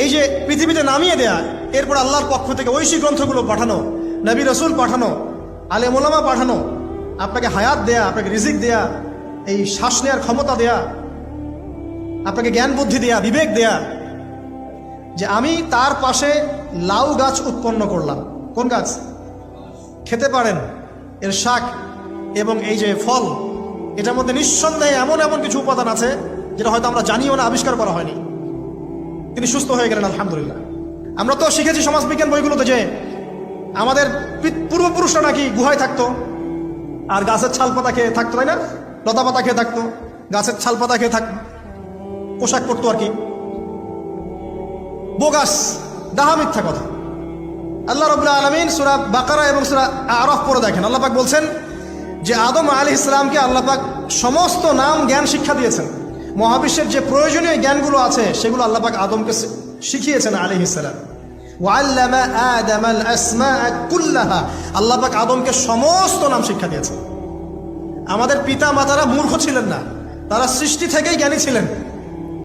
এই যে পৃথিবীতে নামিয়ে দেয়া, এরপর আল্লাহর পক্ষ থেকে ঐশী গ্রন্থগুলো পাঠানো, নবী রসুল পাঠানো, আলে মোলামা পাঠানো, আপনাকে হায়াত দেয়া, আপনাকে রিজিক দেয়া, এই শ্বাস নেওয়ার ক্ষমতা দেয়া, আপনাকে জ্ঞান বুদ্ধি দেয়া, বিবেক দেয়া, যে আমি তার পাশে লাউ গাছ উৎপন্ন করলাম। কোন গাছ? খেতে পারেন, এর শাক এবং এই যে ফল, এটার মধ্যে নিঃসন্দেহে এমন এমন কিছু উপাদান আছে, যেটা হয়তো আমরা জানিও না, আবিষ্কার করা হয়নি। তিনি সুস্থ হয়ে গেলেন, আলহামদুলিল্লাহ। আমরা তো শিখেছি সমাজবিজ্ঞান বইগুলোতে যে আমাদের পূর্বপুরুষরা নাকি গুহায় থাকতো, আর গাছের ছাল পাতা খেয়ে থাকতো, তাই না? লতা পাতা খেয়ে থাকতো, গাছের ছাল পাতা খেয়ে থাকতো পোশাক পরতো আর কি। বোগাস ডাহা মিথ্যা কথা। আল্লাহ রবুল্লা আলমিন সুরা বাকারা এবং সুরা আরফ পরে দেখেন। আল্লাহ পাক বলছেন যে, আদম আলী ইসলামকে আল্লাহ পাক সমস্ত নাম, জ্ঞান, শিক্ষা দিয়েছেন। মহাবিশ্বের যে প্রয়োজনীয় জ্ঞানগুলো আছে, সেগুলো আল্লাপাক আদমকে শিখিয়েছেন আলী ইসালাম আল্লাপাক আদমকে সমস্ত নাম শিক্ষা দিয়েছেন। আমাদের পিতা মাতারা মূর্খ ছিলেন না। তারা সৃষ্টি থেকেই জ্ঞানী ছিলেন।